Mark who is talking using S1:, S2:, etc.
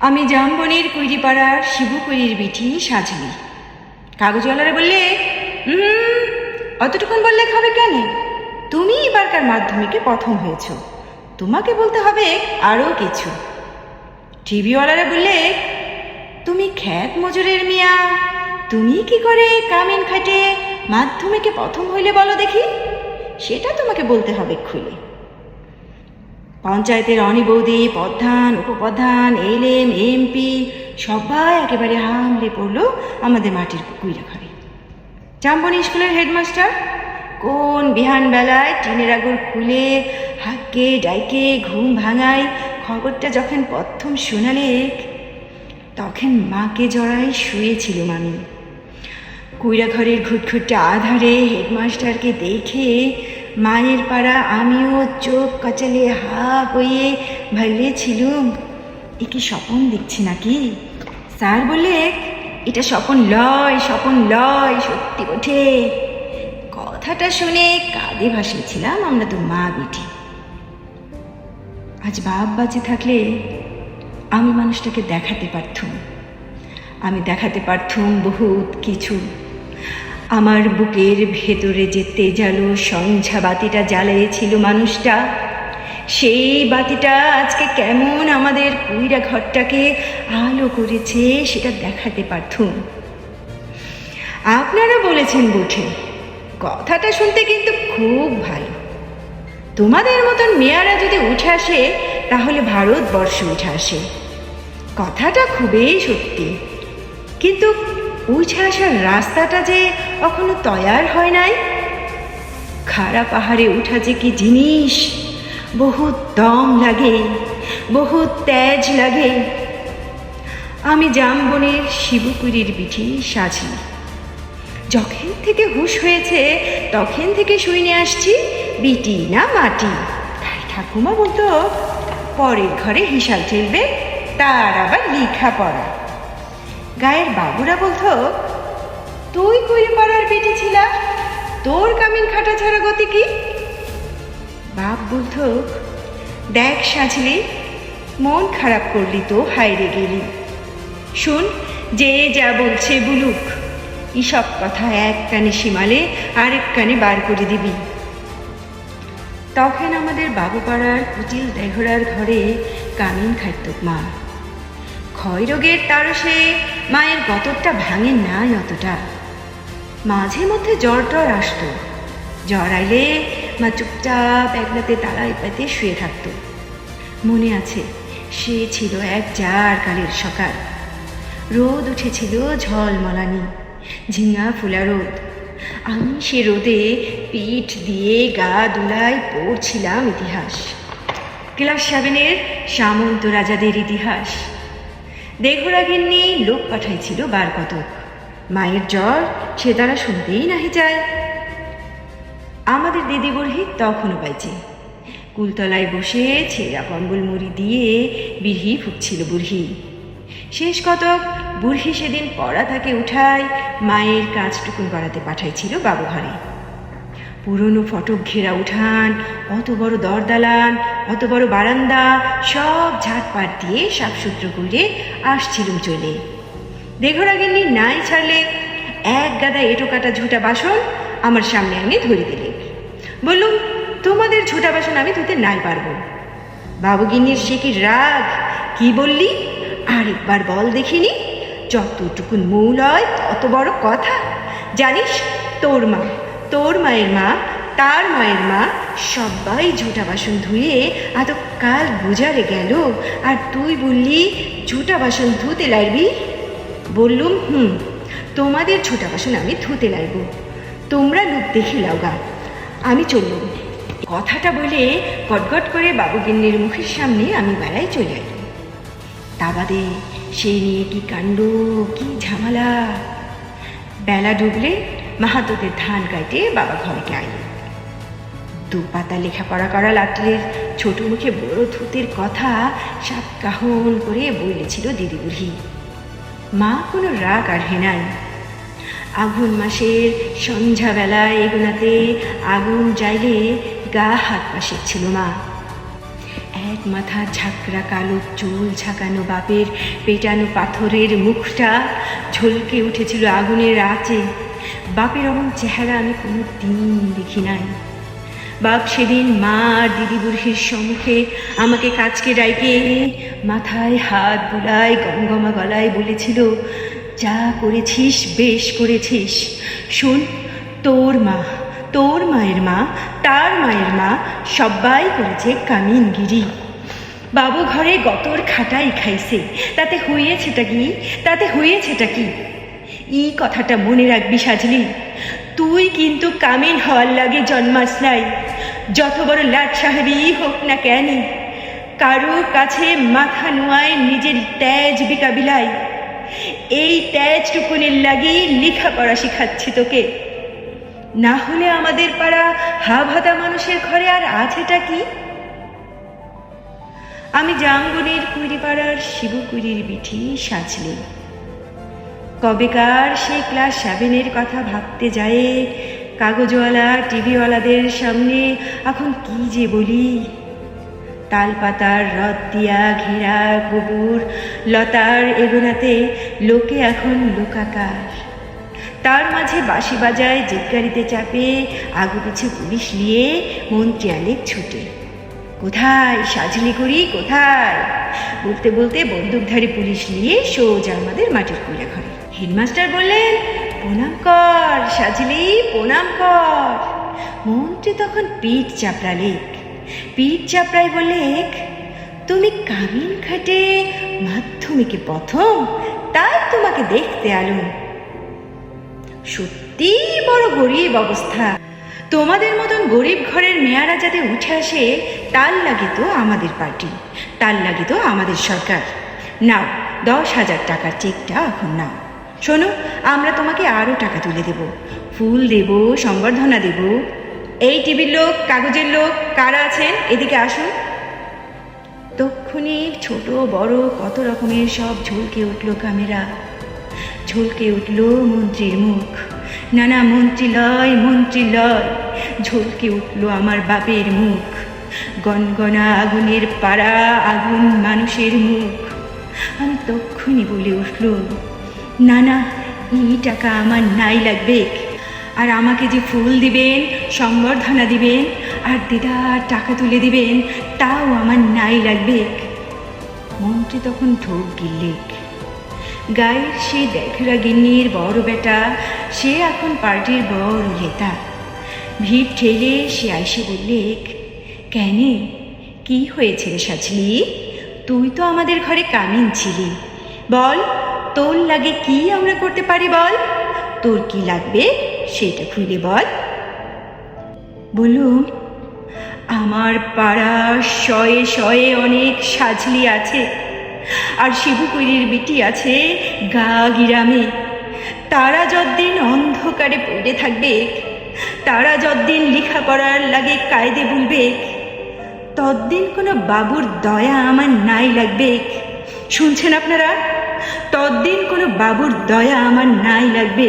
S1: আমি জামবনির কুইরিপাড়ার শিবুকুইরির বিঠি সাজলি কাগজওয়ালারা বললে হুম অতটুকুন বললে হবে কেন? তুমি এবারকার মাধ্যমিকে প্রথম হয়েছ। তোমাকে বলতে হবে আরও কিছু। টিভিওয়ালারা বললে, তুমি খ্যাত মজুরের মিয়া। তুমি কি করে কামিন খাটে মাধ্যমিকে প্রথম হইলে বলো দেখি? সেটা তোমাকে বলতে হবে খুলে। পঞ্চায়েতের অনি বৌদি, প্রধান, উপপ্রধান, এলএম, এমপি, সবাই একেবারে হামলে পড়ল আমাদের মাটির কুইরা ঘরে জাম্বনি স্কুলের হেডমাস্টার, কোন বিহান বেলায় টিনের আগুন খুলে, হাঁকে, ডাইকে, ঘুম ভাঙায়, খবরটা যখন প্রথম শোনালে তখন মাকে জড়ায় শুয়েছিল আমি কুইরা ঘরের ঘুটঘুটে আধারে হেডমাস্টারকে দেখে মায়ের পাড়া আমিও চোখ কচালে হা হয়ে ভাবলেছিলুম এ কি স্বপন দেখছি নাকি? স্যার বলে, এটা স্বপন লয় স্বপন লয়, সত্যি ওঠে কথাটা শুনে কাঁদে ভাসিয়েছিলাম আমরা তো মা বেটি। আজ বাপ বাঁচে থাকলে আমি মানুষটাকে দেখাতে পারতুম। আমি দেখাতে পারতুম বহুত কিছু। আমার বুকের ভেতরে যে তেজালো সন্ধ্যা বাতিটা জ্বালিয়েছিল মানুষটা, সেই বাতিটা আজকে কেমন আমাদের কুইরা ঘরটাকে আলো করেছে সেটা দেখাতে পারতুম। আপনারা বলেছেন বুঠে কথাটা শুনতে কিন্তু খুব ভালো। তোমাদের মতন মেয়ারা যদি উঠে আসে, তাহলে ভারতবর্ষ উঠে আসে। কথাটা খুবই সত্যি। কিন্তু উঠে আসার রাস্তাটা যে কখনো তৈয়ার হয় নাই? খাড়া পাহাড়ে উঠা যে কি জিনিস? বহুত দম লাগে, বহুত তেজ লাগে। আমি জামবনের শিবপুরীর বিঠি সাজি। যখন থেকে হুশ হয়েছে, তখন থেকে শুইনে আসছি বিটি না মাটি। তাই ঠাকুমা বলতো, পরের ঘরে হিসাব ঠেলবে, তার আবার লিখা পড়া গায়ের বাবুরা বলতো, তুই কুড়ি পাড়ার বেটি ছিলা, তোর কামিন খাটা ছাড়া গতি কি? বাপ বলতো, দেখ সাজলি, মন খারাপ করলি তো হাইরে গেলি। শুন, যে যা বলছে বুলুক এসব কথা এক কানে সীমালে আরেক কানে বার করে দিবি। তখন আমাদের বাবুপাড়ার কুটিল দেঘরার ঘরে কামিন খাইত মা। ক্ষয়রোগের তারসে মায়ের গতরটা ভাঙে নাই অতটা। মাঝে মধ্যে জ্বর টর আসতো। জ্বর আইলে মা চুপচাপ একলাতে তালায় পাতে শুয়ে থাকতো। মনে আছে, সে ছিল এক জার কালের সকাল রোদ উঠেছিল ঝলমলানি, ঝিঙা ফুলা রোদ। আমি সে রোদে পিঠ দিয়ে গা দুলায় পড়ছিলাম ইতিহাস। ক্লাস সেভেনের সামন্ত রাজাদের ইতিহাস। দেঘরাগিন্নি লোক পাঠাইছিল বার কতক। মায়ের জ্বর সে তারা শুনতেই নাহি যায়। আমাদের দিদি বুড়ি তখনও পাইছে। কুলতলায় বসে ছেঁড়া কম্বল মুড়ি দিয়ে বিড়হি ফুটছিল বুড়হি। শেষ কতক বুড়হি সেদিন পড়া তাকে উঠায় মায়ের কাজটুকুন করাতে পাঠাইছিল বাবু ঘরে পুরনো ফটক ঘেরা উঠান, অত বড় দরদালান, অত বড় বারান্দা, সব ঝাটপাট দিয়ে সাফসূত্র করে আসছিলুম চলে। দেঘরাগিন্নি নাই ছাড়লে এক গাদা এটো কাটা ঝুটা বাসন আমার সামনে এনে ধরে দিলে। বললুম, তোমাদের ঝুটা বাসন আমি ধুতে নাই পারব। বাবুগিন্নির সে কি রাগ, কি বললি? আরেকবার বল দেখিনি, যতটুকুন মূল হয় অত বড় কথা। জানিস, তোর মা তোর মায়ের মা, তার মায়ের মা সবাই ঝুটা বাসন ধুয়ে এত কাল গুজারে গেল। আর তুই বললি, ঝুটা বাসন ধুতে লাগবি? বললুম, হুম, তোমাদের ছোটা বাসন আমি ধুতে লাগবো। তোমরা লোক দেখে লাও গা। আমি চললুম। কথাটা বলে গটগট করে বাবুগিন্নির মুখের সামনে আমি বেড়াই চলে এলাম তা বাদে সেই নিয়ে কি কাণ্ড, কি ঝামেলা? বেলা ডুবলে মাহাতোদের ধান কাটে বাবা আইল দু পাতা লেখাপড়া করা লাটলের ছোট মুখে বড় ধুতির কথা সাত কাহন করে বলেছিল দিদি বুড়ি। মা কোনো রাগ আর হেনাই আগুন মাসের সন্ধ্যাবেলায় এগুনাতে আগুন জ্বাইলে গা হাত পা ছিল মা। এক মাথা ঝাঁকড়া কালো চুল ঝাঁকানো বাপের পেটানো পাথরের মুখটা ঝলকে উঠেছিল আগুনের আঁচে। বাপের অমন চেহারা আমি কোনো দিন দেখি নাই। বাপ সেদিন মা আর দিদি বুড়ির সম্মুখে আমাকে কাচকে ডাইকে মাথায় হাত বুলায়, গমগমা গলায় বলেছিল, যা করেছিস, বেশ করেছিস। শোন, তোর মা, তোর মায়ের মা, তার মায়ের মা সবাই করেছে কামিনগিরি। বাবু ঘরে গতর খাটাই খাইছে, তাতে হইয়েছেটা কি? তাতে হইয়েছেটা কি? এই কথাটা মনে রাখবি সাজলি তুই কিন্তু কামিন হওয়ার লাগে জন্মাস নাই। যত বড় লাট সাহেবই হোক না কেন, কারও কাছে মাথা নোয়ায় নিজের তেজ বিকাবিলায়। এই তেজটুকুনের লাগি লেখাপড়া শিখাচ্ছি তোকে। না হলে আমাদের পাড়া হাভাতা মানুষের ঘরে আর আছেটা কি? আমি জামগুনির কুড়িপাড়ার শিবকুড়ির বিঠি সাজলি। কবেকার সেই ক্লাস সেভেনের কথা ভাবতে যায়। কাগজওয়ালা, টিভিওয়ালাদের সামনে এখন কি যে বলি? তালপাতার রদ দিয়া ঘেরা গোবর লতার এগোনাতে লোকে এখন লোকাকার। তার মাঝে বাঁশি বাজায় জিজ্ঞারিতে চাপে, আগু পিছু পুলিশ নিয়ে মন্ত্রী আলেক ছুটে। কোথায় সাজলি করি, কোথায়? বলতে বলতে বন্দুকধারী পুলিশ নিয়ে সোজা আমাদের মাটির কুড়া ঘরে হেডমাস্টার বললেন, প্রণাম কর, সাজলি, প্রণাম কর। মন্ত্রী তখন পিঠ চাপড়ালেক পিঠ চাপড়াই বলেক তুমি কামিন খাটে মাধ্যমিকে প্রথম, তাই তোমাকে দেখতে আলুম। সত্যি বড় গরিব অবস্থা। তোমাদের মতন গরিব ঘরের মেয়ারা যাতে উঠে আসে, তার লাগে তো আমাদের পার্টি, তার লাগে তো আমাদের সরকার। নাও, দশ হাজার টাকার চেকটা এখন নাও। শোনো, আমরা তোমাকে আরও টাকা তুলে দেব। ফুল দেব সম্বর্ধনা দেব। এই টিভির লোক, কাগজের লোক, কারা আছেন? এদিকে আসুন। তক্ষুনি ছোট, বড়, কত রকমের সব ঝলকে উঠল ক্যামেরা। ঝলকে উঠল মন্ত্রীর মুখ। নানা মন্ত্রী লয় মন্ত্রীলয় মন্ত্রীলয়, ঝলকে উঠল আমার বাপের মুখ। গনগনা আগুনের পাড়া, আগুন মানুষের মুখ। আমি তক্ষুনি বলে উঠল না না, এই টাকা আমার নাই লাগবে। আর আমাকে যে ফুল দিবেন, সম্বর্ধনা দিবেন, আর দিদা টাকা তুলে দিবেন, তাও আমার নাই লাগবে। মন্ত্রী তখন ঢোক গিল্লেক। গায়ের সে দেখরা গিন্নির বড় বেটা, সে এখন পার্টির বড় নেতা। ভিড় ঠেলে সে আইসে বললে কেন, কি হয়েছে সাজলি? তুই তো আমাদের ঘরে কামিন ছিলি। বল তোর লাগে কি আমরা করতে পারি বল? তোর কি লাগবে সেটা খুলে বল। বলুন, আমার পাড়া শয়ে শয়ে অনেক সাজলি আছে, আর শিবুকুড়ির বিটি আছে গা গিরামে। তারা যতদিন অন্ধকারে পড়ে থাকবে, তারা যতদিন লেখাপড়ার লাগে কায়দে বলবে, ততদিন কোনো বাবুর দয়া আমার নাই লাগবে। শুনছেন আপনারা? ততদিন কোনো বাবুর দয়া আমার নাই লাগবে।